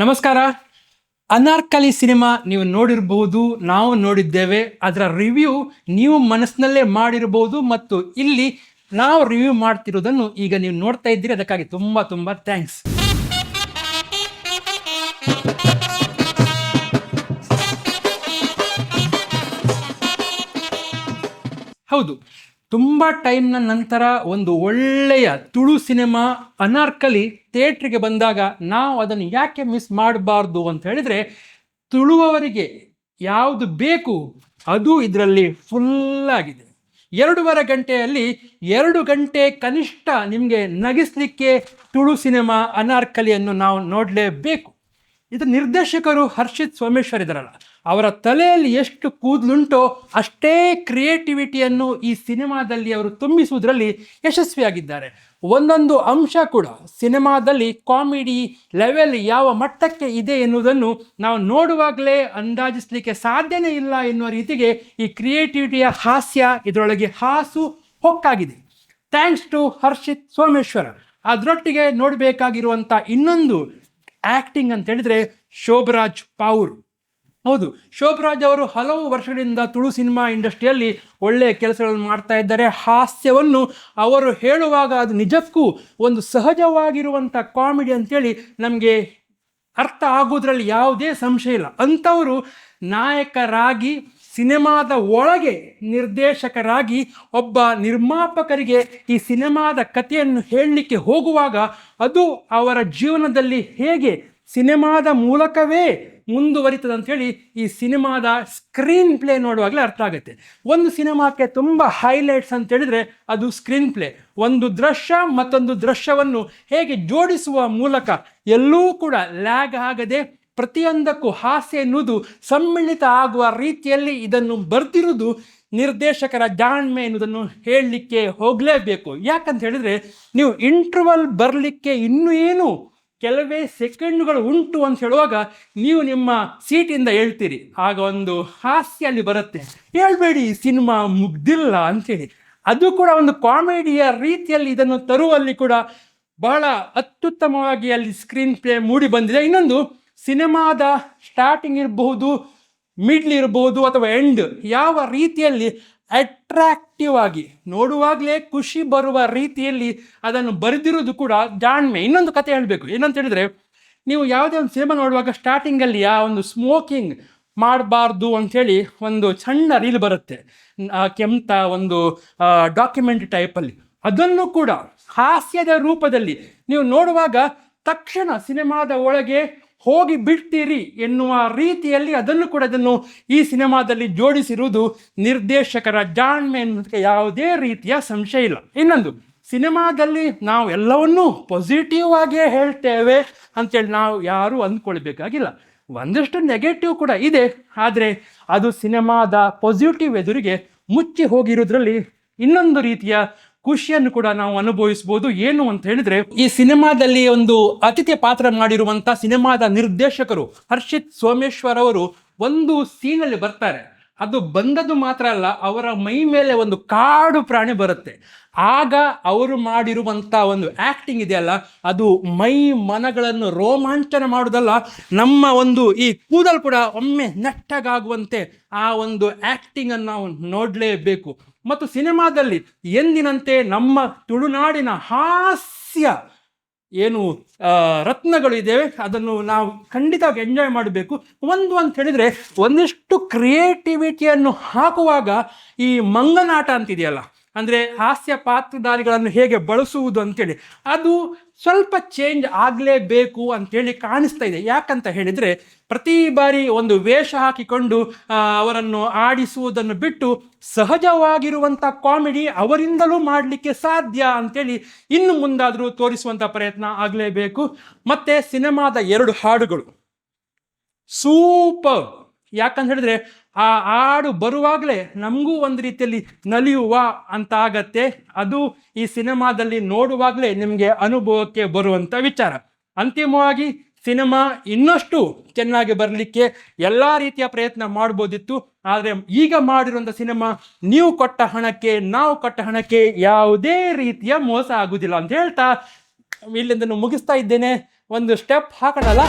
ನಮಸ್ಕಾರ. ಅನಾರ್ಕಲಿ ಸಿನಿಮಾ ನೀವು ನೋಡಿರಬಹುದು, ನಾವು ನೋಡಿದ್ದೇವೆ. ಅದರ ರಿವ್ಯೂ ನೀವು ಮನಸ್ಸಿನಲ್ಲೇ ಮಾಡಿರಬಹುದು ಮತ್ತು ಇಲ್ಲಿ ನಾವು ರಿವ್ಯೂ ಮಾಡ್ತಿರೋದನ್ನು ಈಗ ನೀವು ನೋಡ್ತಾ ಇದ್ದೀರಿ. ಅದಕ್ಕಾಗಿ ತುಂಬ ತುಂಬ ಥ್ಯಾಂಕ್ಸ್. ಹೌದು. ತುಂಬ ಟೈಮ್ನ ನಂತರ ಒಂದು ಒಳ್ಳೆಯ ತುಳು ಸಿನಿಮಾ ಅನಾರ್ಕಲಿ ಥಿಯೇಟ್ರಿಗೆ ಬಂದಾಗ ನಾವು ಅದನ್ನು ಯಾಕೆ ಮಿಸ್ ಮಾಡಬಾರ್ದು ಅಂತ ಹೇಳಿದರೆ ತುಳುವವರಿಗೆ ಯಾವುದು ಬೇಕು ಅದು ಇದರಲ್ಲಿ ಫುಲ್ಲಾಗಿದೆ ಎರಡೂವರೆ ಗಂಟೆಯಲ್ಲಿ ಎರಡು ಗಂಟೆ ಕನಿಷ್ಠ ನಿಮಗೆ ನಗಿಸ್ಲಿಕ್ಕೆ ತುಳು ಸಿನಿಮಾ ಅನಾರ್ಕಲಿಯನ್ನು ನಾವು ನೋಡಲೇಬೇಕು. ಇದು ನಿರ್ದೇಶಕರು ಹರ್ಷಿತ್ ಸೋಮೇಶ್ವರ್ ಇದಾರಲ್ಲ ಅವರ ತಲೆಯಲ್ಲಿ ಎಷ್ಟು ಕೂದಲುಂಟೋ ಅಷ್ಟೇ ಕ್ರಿಯೇಟಿವಿಟಿಯನ್ನು ಈ ಸಿನಿಮಾದಲ್ಲಿ ಅವರು ತುಂಬಿಸುವುದರಲ್ಲಿ ಯಶಸ್ವಿಯಾಗಿದ್ದಾರೆ. ಒಂದೊಂದು ಅಂಶ ಕೂಡ ಸಿನಿಮಾದಲ್ಲಿ ಕಾಮಿಡಿ ಲೆವೆಲ್ ಯಾವ ಮಟ್ಟಕ್ಕೆ ಇದೆ ಎನ್ನುವುದನ್ನು ನಾವು ನೋಡುವಾಗಲೇ ಅಂದಾಜಿಸಲಿಕ್ಕೆ ಸಾಧ್ಯನೇ ಇಲ್ಲ ಎನ್ನುವ ರೀತಿಗೆ ಈ ಕ್ರಿಯೇಟಿವಿಟಿಯ ಹಾಸ್ಯ ಇದರೊಳಗೆ ಹಾಸು ಹೊಕ್ಕಾಗಿದೆ. ಥ್ಯಾಂಕ್ಸ್ ಟು ಹರ್ಷಿತ್ ಸೋಮೇಶ್ವರ ಅದರೊಟ್ಟಿಗೆ ನೋಡಬೇಕಾಗಿರುವಂಥ ಇನ್ನೊಂದು ಆ್ಯಕ್ಟಿಂಗ್ ಅಂತ ಹೇಳಿದರೆ ಶೋಭರಾಜ್ ಪಾವ್ರು. ಹೌದು, ಶೋಭರಾಜ್ ಅವರು ಹಲವು ವರ್ಷಗಳಿಂದ ತುಳು ಸಿನಿಮಾ ಇಂಡಸ್ಟ್ರಿಯಲ್ಲಿ ಒಳ್ಳೆಯ ಕೆಲಸಗಳನ್ನು ಮಾಡ್ತಾ ಇದ್ದಾರೆ. ಹಾಸ್ಯವನ್ನು ಅವರು ಹೇಳುವಾಗ ಅದು ನಿಜಕ್ಕೂ ಒಂದು ಸಹಜವಾಗಿರುವಂಥ ಕಾಮಿಡಿ ಅಂತೇಳಿ ನಮಗೆ ಅರ್ಥ ಆಗೋದ್ರಲ್ಲಿ ಯಾವುದೇ ಸಂಶಯ ಇಲ್ಲ. ಅಂಥವರು ನಾಯಕರಾಗಿ, ಸಿನಿಮಾದ ಒಳಗೆ ನಿರ್ದೇಶಕರಾಗಿ, ಒಬ್ಬ ನಿರ್ಮಾಪಕರಿಗೆ ಈ ಸಿನಿಮಾದ ಕಥೆಯನ್ನು ಹೇಳಲಿಕ್ಕೆ ಹೋಗುವಾಗ ಅದು ಅವರ ಜೀವನದಲ್ಲಿ ಹೇಗೆ ಸಿನಿಮಾದ ಮೂಲಕವೇ ಮುಂದುವರಿತದೆ ಅಂಥೇಳಿ ಈ ಸಿನಿಮಾದ ಸ್ಕ್ರೀನ್ ಪ್ಲೇ ನೋಡುವಾಗಲೇ ಅರ್ಥ ಆಗುತ್ತೆ. ಒಂದು ಸಿನಿಮಾಕ್ಕೆ ತುಂಬ ಹೈಲೈಟ್ಸ್ ಅಂತ ಹೇಳಿದರೆ ಅದು ಸ್ಕ್ರೀನ್ ಪ್ಲೇ ಒಂದು ದೃಶ್ಯ, ಮತ್ತೊಂದು ದೃಶ್ಯವನ್ನು ಹೇಗೆ ಜೋಡಿಸುವ ಮೂಲಕ ಎಲ್ಲೂ ಕೂಡ ಲ್ಯಾಗ್ ಆಗದೆ ಪ್ರತಿಯೊಂದಕ್ಕೂ ಹಾಸ್ಯ ಎನ್ನುವುದು ಸಮ್ಮಿಳಿತ ಆಗುವ ರೀತಿಯಲ್ಲಿ ಇದನ್ನು ಬರೆದಿರುವುದು ನಿರ್ದೇಶಕರ ಜಾಣ್ಮೆ ಎನ್ನುವುದನ್ನು ಹೇಳಲಿಕ್ಕೆ ಹೋಗಲೇಬೇಕು. ಯಾಕಂತ ಹೇಳಿದರೆ ನೀವು ಇಂಟ್ರವಲ್ ಬರಲಿಕ್ಕೆ ಇನ್ನೂ ಏನು ಕೆಲವೇ ಸೆಕೆಂಡ್ಗಳು ಉಂಟು ಅಂತ ಹೇಳುವಾಗ ನೀವು ನಿಮ್ಮ ಸೀಟಿಂದ ಹೇಳ್ತೀರಿ. ಆಗ ಒಂದು ಹಾಸ್ಯ ಅಲ್ಲಿ ಬರುತ್ತೆ. ಹೇಳ್ಬೇಡಿ, ಸಿನಿಮಾ ಮುಗ್ದಿಲ್ಲ ಅಂಥೇಳಿ. ಅದು ಕೂಡ ಒಂದು ಕಾಮಿಡಿಯ ರೀತಿಯಲ್ಲಿ ಇದನ್ನು ತರುವಲ್ಲಿ ಕೂಡ ಬಹಳ ಅತ್ಯುತ್ತಮವಾಗಿ ಅಲ್ಲಿ ಸ್ಕ್ರೀನ್ ಪ್ಲೇ ಮೂಡಿ ಬಂದಿದೆ. ಇನ್ನೊಂದು, ಸಿನಿಮಾದ ಸ್ಟಾರ್ಟಿಂಗ್ ಇರಬಹುದು ಮಿಡ್ಲ್ ಇರಬಹುದು ಅಥವಾ ಎಂಡ್ ಯಾವ ರೀತಿಯಲ್ಲಿ ಅಟ್ರಾಕ್ಟಿವ್ ಆಗಿ, ನೋಡುವಾಗಲೇ ಖುಷಿ ಬರುವ ರೀತಿಯಲ್ಲಿ ಅದನ್ನು ಬರೆದಿರೋದು ಕೂಡ ಜಾಣ್ಮೆ. ಇನ್ನೊಂದು ಕತೆ ಹೇಳಬೇಕು. ಏನಂತ ಹೇಳಿದರೆ, ನೀವು ಯಾವುದೇ ಒಂದು ಸಿನಿಮಾ ನೋಡುವಾಗ ಸ್ಟಾರ್ಟಿಂಗಲ್ಲಿ ಆ ಒಂದು ಸ್ಮೋಕಿಂಗ್ ಮಾಡಬಾರ್ದು ಅಂಥೇಳಿ ಒಂದು ಸಣ್ಣ ರೀಲ್ ಬರುತ್ತೆ. ಕೆಂತ ಒಂದು ಡಾಕ್ಯುಮೆಂಟ್ ಟೈಪಲ್ಲಿ ಅದನ್ನು ಕೂಡ ಹಾಸ್ಯದ ರೂಪದಲ್ಲಿ ನೀವು ನೋಡುವಾಗ ತಕ್ಷಣ ಸಿನಿಮಾದ ಒಳಗೆ ಹೋಗಿ ಬಿಡ್ತೀರಿ ಎನ್ನುವ ರೀತಿಯಲ್ಲಿ ಅದನ್ನು ಕೂಡ ಅದನ್ನು ಈ ಸಿನಿಮಾದಲ್ಲಿ ಜೋಡಿಸಿರುವುದು ನಿರ್ದೇಶಕರ ಜಾಣ್ಮೆ ಎನ್ನುವುದಕ್ಕೆ ಯಾವುದೇ ರೀತಿಯ ಸಂಶಯ ಇಲ್ಲ. ಇನ್ನೊಂದು, ಸಿನಿಮಾದಲ್ಲಿ ನಾವು ಎಲ್ಲವನ್ನೂ ಪಾಸಿಟಿವ್ ಆಗಿಯೇ ಹೇಳ್ತೇವೆ ಅಂತೇಳಿ ನಾವು ಯಾರೂ ಅಂದ್ಕೊಳ್ಬೇಕಾಗಿಲ್ಲ. ಒಂದಷ್ಟು ನೆಗೆಟಿವ್ ಕೂಡ ಇದೆ, ಆದರೆ ಅದು ಸಿನಿಮಾದ ಪಾಸಿಟಿವ್ ಎದುರಿಗೆ ಮುಚ್ಚಿ ಹೋಗಿರೋದ್ರಲ್ಲಿ ಇನ್ನೊಂದು ರೀತಿಯ ಖುಷಿಯನ್ನು ಕೂಡ ನಾವು ಅನುಭವಿಸ್ಬೋದು. ಏನು ಅಂತ ಹೇಳಿದ್ರೆ, ಈ ಸಿನಿಮಾದಲ್ಲಿ ಒಂದು ಅತಿಥಿ ಪಾತ್ರ ಮಾಡಿರುವಂಥ ಸಿನಿಮಾದ ನಿರ್ದೇಶಕರು ಹರ್ಷಿತ್ ಸೋಮೇಶ್ವರ್ ಅವರು ಒಂದು ಸೀನಲ್ಲಿ ಬರ್ತಾರೆ. ಅದು ಬಂದದ್ದು ಮಾತ್ರ ಅಲ್ಲ, ಅವರ ಮೈ ಮೇಲೆ ಒಂದು ಕಾಡು ಪ್ರಾಣಿ ಬರುತ್ತೆ. ಆಗ ಅವರು ಮಾಡಿರುವಂಥ ಒಂದು ಆ್ಯಕ್ಟಿಂಗ್ ಇದೆಯಲ್ಲ, ಅದು ಮೈ ಮನಗಳನ್ನು ರೋಮಾಂಚನ ಮಾಡೋದಲ್ಲ ನಮ್ಮ ಒಂದು ಈ ಕೂದಲು ಕೂಡ ಒಮ್ಮೆ ನೆಟ್ಟಗಾಗುವಂತೆ ಆ ಒಂದು ಆ್ಯಕ್ಟಿಂಗನ್ನು ನಾವು ನೋಡಲೇಬೇಕು. ಮತ್ತು ಸಿನಿಮಾದಲ್ಲಿ ಎಂದಿನಂತೆ ನಮ್ಮ ತುಳುನಾಡಿನ ಹಾಸ್ಯ ಏನು ರತ್ನಗಳು ಇದ್ದೇವೆ, ಅದನ್ನು ನಾವು ಖಂಡಿತವಾಗಿ ಎಂಜಾಯ್ ಮಾಡಬೇಕು. ಒಂದು ಅಂತ ಹೇಳಿದರೆ, ಒಂದಿಷ್ಟು ಕ್ರಿಯೇಟಿವಿಟಿಯನ್ನು ಹಾಕುವಾಗ ಈ ಮಂಗನಾಟ ಅಂತಿದೆಯಲ್ಲ ಅಂದರೆ ಹಾಸ್ಯ ಪಾತ್ರಧಾರಿಗಳನ್ನು ಹೇಗೆ ಬಳಸುವುದು ಅಂತೇಳಿ. ಅದು ಸ್ವಲ್ಪ ಚೇಂಜ್ ಆಗಲೇಬೇಕು ಅಂತೇಳಿ ಕಾಣಿಸ್ತಾ ಇದೆ. ಯಾಕಂತ ಹೇಳಿದರೆ ಪ್ರತಿ ಬಾರಿ ಒಂದು ವೇಷ ಹಾಕಿಕೊಂಡು ಅವರನ್ನು ಆಡಿಸುವುದನ್ನು ಬಿಟ್ಟು ಸಹಜವಾಗಿರುವಂಥ ಕಾಮಿಡಿ ಅವರಿಂದಲೂ ಮಾಡಲಿಕ್ಕೆ ಸಾಧ್ಯ ಅಂತೇಳಿ ಇನ್ನು ಮುಂದಾದರೂ ತೋರಿಸುವಂಥ ಪ್ರಯತ್ನ ಆಗಲೇಬೇಕು. ಮತ್ತು ಸಿನಿಮಾದ ಎರಡು ಹಾಡುಗಳು. ಸೂಪರ್. ಯಾಕಂತ ಹೇಳಿದ್ರೆ ಆ ಹಾಡು ಬರುವಾಗಲೇ ನಮಗೂ ಒಂದು ರೀತಿಯಲ್ಲಿ ನಲಿಯುವ ಅಂತ ಆಗತ್ತೆ ಅದು ಈ ಸಿನಿಮಾದಲ್ಲಿ ನೋಡುವಾಗಲೇ ನಿಮಗೆ ಅನುಭವಕ್ಕೆ ಬರುವಂಥ ವಿಚಾರ. ಅಂತಿಮವಾಗಿ ಸಿನಿಮಾ ಇನ್ನಷ್ಟು ಚೆನ್ನಾಗಿ ಬರಲಿಕ್ಕೆ ಎಲ್ಲ ರೀತಿಯ ಪ್ರಯತ್ನ ಮಾಡ್ಬೋದಿತ್ತು. ಆದರೆ ಈಗ ಮಾಡಿರುವಂಥ ಸಿನಿಮಾ ನೀವು ಕೊಟ್ಟ ಹಣಕ್ಕೆ, ನಾವು ಕೊಟ್ಟ ಹಣಕ್ಕೆ ಯಾವುದೇ ರೀತಿಯ ಮೋಸ ಆಗುವುದಿಲ್ಲ ಅಂತ ಹೇಳ್ತಾ ಇಲ್ಲಿಂದ ಮುಗಿಸ್ತಾ ಇದ್ದೇನೆ. ಒಂದು ಸ್ಟೆಪ್ ಹಾಕೋಣಲ್ಲ?